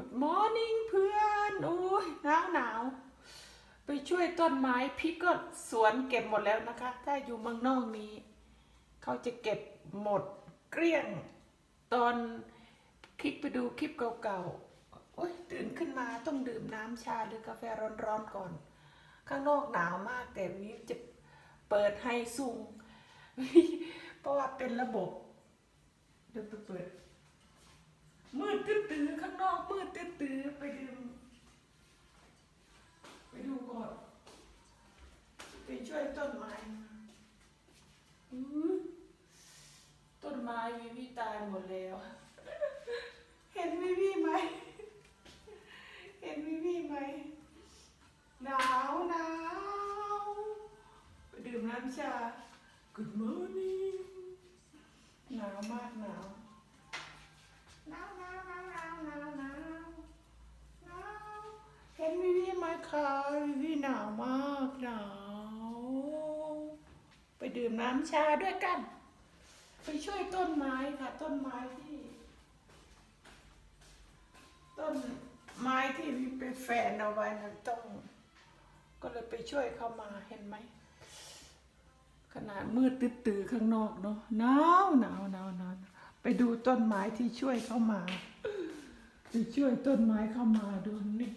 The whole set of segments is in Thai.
Good morning เพื่อนโอ้ยหนาวหนาวไปช่วยต้นไม้พี่ก็สวนเก็บหมดแล้วนะคะ ถ้าอยู่เมืองนอกนี้ เขาจะเก็บหมดเกลี้ยง ตอนคลิกไปดูคลิปเก่าๆโอ้ยตื่นขึ้นมาต้องดื่มน้ำชาหรือกาแฟร้อนๆก่อน ข้างนอกหนาวมากแต่วิวจะเปิดให้ซุงเพราะว่าเป็นระบบเดี๋ยวเปิด มืดตื้อข้างนอกมืดตื้อไปดื่มไปดูก่อนไปช่วยต้นไม้มาต้นไม้วิวีตายหมดแล้ว เห็นวิวีไหม เห็นวิวีไหมหนาวหนาวไปดื่มน้ำชา Good morning หนาวมากหนาว วิวีไหมคะวิวีหนาวมากหนาว ไปดื่มน้ำชาด้วยกัน ไปช่วยต้นไม้ค่ะ ต้นไม้ที่ ต้นไม้ที่ไปแฝนเอาไว้นั้นต้อง ก็เลยไปช่วยเขามาเห็นไหม ขนาดมืดตื้อๆข้างนอกเนาะหนาวหนาวหนาวหนาวไปดูต้นไม้ที่ช่วยเข้ามา ไปช่วยต้นไม้เข้ามาดูนี่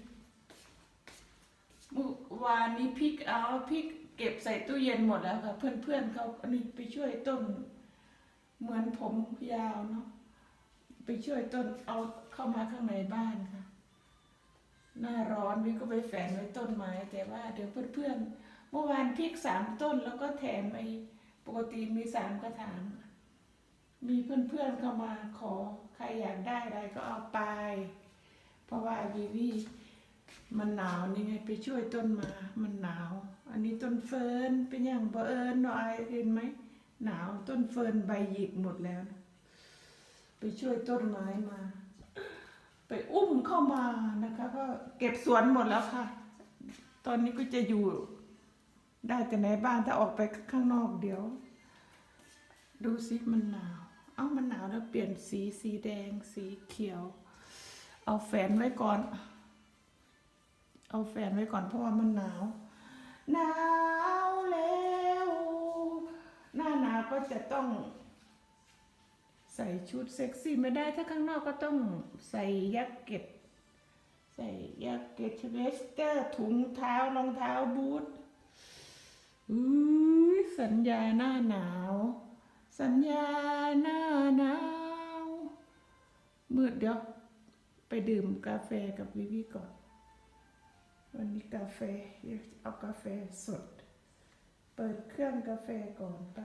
วานนี้พริกเอาพริกเก็บใส่ตู้เย็นหมดแล้วค่ะ เพื่อนๆเขาอันนี้ไปช่วยต้น เหมือนผมยาวเนาะไปช่วยต้นเอาเข้ามาข้างในบ้านค่ะ หน้าร้อนวิก็ไปแฝนไว้ต้นไม้ แต่ว่าเดี๋ยวเพื่อนๆเมื่อวานพริกสามต้นแล้วก็แถมไอ้ปกติมีสามกระถางมีเพื่อนๆเข้ามาขอใครอยากได้อะไรก็เอาไป เพราะว่าวีวี มันหนาวนี่ไง ไปช่วยต้นมา มันหนาว อันนี้ต้นเฟิร์นเป็นอย่างบังเอิญหน่อยเห็นไหมหนาวต้นเฟิร์นใบหยิกหมดแล้ว ไปช่วยต้นไม้มา ไปอุ้มเข้ามานะคะ ก็เก็บสวนหมดแล้วค่ะ ตอนนี้ก็จะอยู่ ได้แต่ในบ้านถ้าออกไปข้างนอกเดี๋ยว ดูสิมันหนาว เอ้ามันหนาวแล้วเปลี่ยนสีสีแดงสีเขียว เอาแฟนไว้ก่อน เอาแฟนไว้ก่อนเพราะว่ามันหนาว หนาวแล้วหน้าหนาวก็จะต้อง ใส่ชุดเซ็กซี่ไม่ได้ถ้าข้างนอกก็ต้องใส่ยักเก็ตใส่ยักเก็ตเวสเตอร์ถุงเท้ารองเท้าบูทอุ้ยสัญญาหน้าหนาว สัญญาหน้าหนาวมืดเดี๋ยว ไปดื่มกาแฟกับวิวีก่อน วันนี้กาแฟเดี๋ยวเอากาแฟสด เปิดเครื่องกาแฟก่อนไป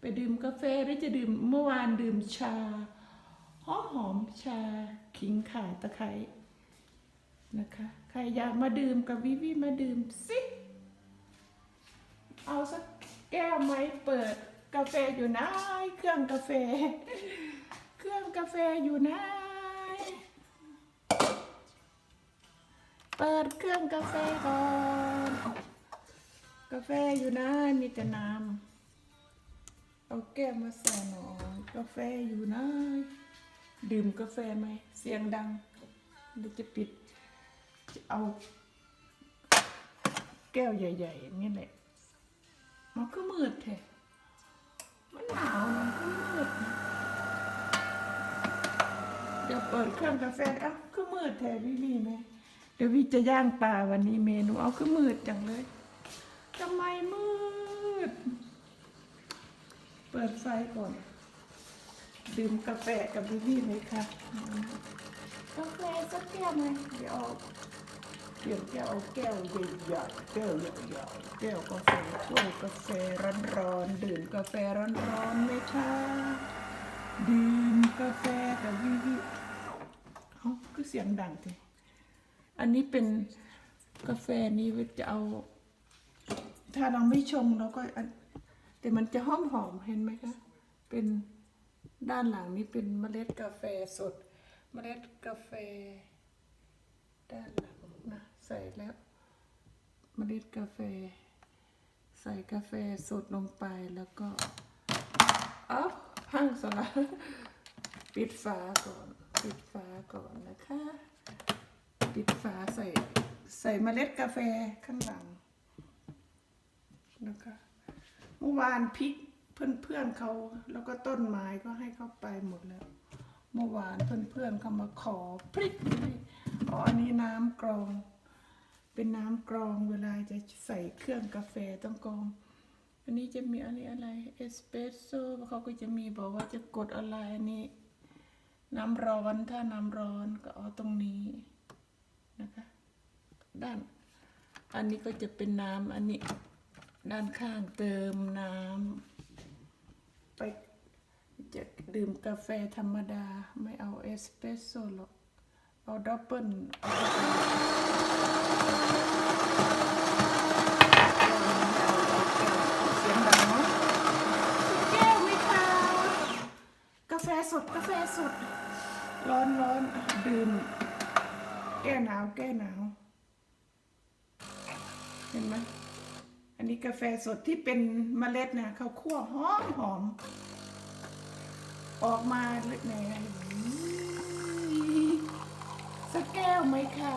ไปดื่มกาแฟหรือจะดื่มเมื่อวานดื่มชาหอมหอมๆชาขิงข่าตะไคร้นะคะ ใครอยากมาดื่มกับวิวีมาดื่มสิเอาสักแก้วไหมเปิดกาแฟอยู่ไหนเครื่องกาแฟ เครื่องกาแฟอยู่ไห เปิดเครื่องกาแฟก่อนกาแฟอยู่ไหนมีแต่น้ำเอาแก้วมาใส่หน่อยกาแฟอยู่ไหนดื่มกาแฟไหมเสียงดังเดี๋ยวจะปิดจะเอา แก้วใหญ่ๆอย่างนี้แหละมันก็มืดแท้มันหนาวมันก็มืดนะเดี๋ยวเปิดเครื่องกาแฟอ้าก็มืดแท้พี่มีไหม เดี๋ยวพี่จะย่างปลาวันนี้เมนูเอาก็มืดจังเลยทำไมมืด เปิดไฟก่อน ดื่มกาแฟกับพี่พี่เลยค่ะกาแฟสักแก้วไหมเดี๋ยวเอาเดี๋ยวจะเอาแก้วใหญ่ๆแก้วใหญ่ๆแก้วกาแฟถ้วยกาแฟร้อนๆดื่มกาแฟร้อนๆไหมคะดื่มกาแฟกับวิวิเอ้าคือเสียงดังที อันนี้เป็นกาแฟนี้จะเอา ถ้าเราไม่ชงเราก็ แต่มันจะหอมหอมเห็นไหมคะ เป็นด้านหลังนี้เป็นเมล็ดกาแฟสด เมล็ดกาแฟ ด้านหลังนะใส่แล้วเมล็ดกาแฟ ใส่กาแฟสดลงไปแล้วก็เอ้าพังสละปิดฝาก่อน ปิดฝาก่อนนะคะ ปิดฝาใส่ใส่เมล็ดกาแฟข้างหลังนะคะเมื่อวานพริกเพื่อนๆเขาแล้วก็ต้นไม้ก็ให้เขาไปหมดแล้ว เมื่อวานเพื่อนๆเขามาขอพริกด้วยอ๋ออันนี้น้ำกรอง เป็นน้ำกรองเวลาจะใส่เครื่องกาแฟต้องกรองอันนี้จะมีอะไรอะไรเอสเปรสโซ่เขาก็จะมีบอกว่าจะกดอะไรอันนี้ น้ำร้อนถ้าน้ำร้อนก็เอาตรงนี้ นะคะ ด้าน อันนี้ก็จะเป็นน้ำอันนี้ ด้านข้างเติมน้ำไปจะดื่มกาแฟธรรมดาไม่เอาเอสเปรสโซ่หรอก เอาดับเบิลกาแฟสด กาแฟสด ร้อนร้อนดื่ม แก้หนาวแก้หนาว เห็นไหมอันนี้กาแฟสดที่เป็นเมล็ดนะเขาคั่วหอมหอม ออกมาเล็กแหนสักแก้วไหมคะ